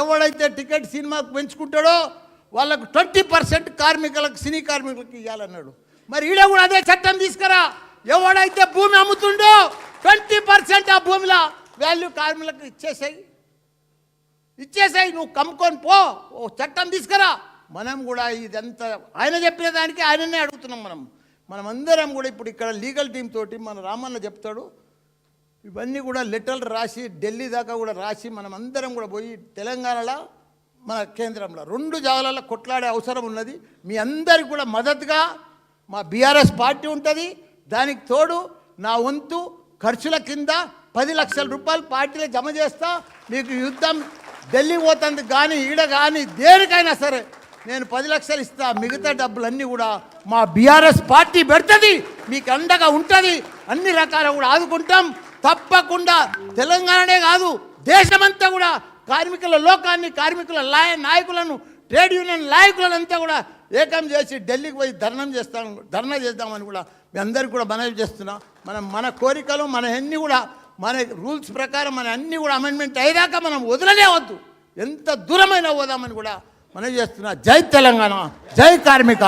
ఎవడైతే టికెట్ సినిమాకు పెంచుకుంటాడో వాళ్ళకు ట్వంటీ పర్సెంట్ కార్మికులకు సినీ కార్మికులకు ఇవ్వాలన్నాడు మరి ఈడ కూడా అదే చట్టం తీసుకురా. ఎవడైతే భూమి అమ్ముతుండో ట్వంటీ పర్సెంట్ ఆ భూమిలో వాల్యూ కార్మికులకు ఇచ్చేసాయి. ఇచ్చేసాయి నువ్వు కమ్ముకొని పో ఓ చట్టం తీసుకురా. మనం కూడా ఇదంతా ఆయన చెప్పిన దానికి ఆయననే అడుగుతున్నాం మనం. మనం అందరం కూడా ఇప్పుడు ఇక్కడ లీగల్ టీం తోటి మన రామన్న చెప్తాడు ఇవన్నీ కూడా లెటర్లు రాసి ఢిల్లీ దాకా కూడా రాసి మనం అందరం కూడా పోయి తెలంగాణలో మన కేంద్రంలో రెండు జాగాలలో కొట్లాడే అవసరం ఉన్నది. మీ అందరికి కూడా మద్దతుగా మా బీఆర్ఎస్ పార్టీ ఉంటుంది. దానికి తోడు నా వంతు ఖర్చుల కింద పది లక్షల రూపాయలు పార్టీలో జమ చేస్తా. మీకు యుద్ధం ఢిల్లీ పోతుంది కానీ ఈడ కానీ దేనికైనా సరే నేను పది లక్షలు ఇస్తా. మిగతా డబ్బులన్నీ కూడా మా బీఆర్ఎస్ పార్టీ పెడుతుంది. మీకు అండగా ఉంటుంది. అన్ని రకాల కూడా ఆదుకుంటాం. తప్పకుండా తెలంగాణనే కాదు దేశమంతా కూడా కార్మికుల లోకాన్ని కార్మికుల లాయ నాయకులను ట్రేడ్ యూనియన్ నాయకులను అంతా కూడా ఏకం చేసి ఢిల్లీకి పోయి ధర్నం చేస్తాం ధర్నా చేద్దామని కూడా మీ అందరికీ కూడా మనవి చేస్తున్నాం. మనం మన కోరికలు మన అన్నీ కూడా మన రూల్స్ ప్రకారం మన అన్నీ కూడా అమెండ్మెంట్ అయ్యాక మనం వదలనే వద్దు. ఎంత దూరమైన పోదామని కూడా మనవి చేస్తున్నా. జై తెలంగాణ జై కార్మిక.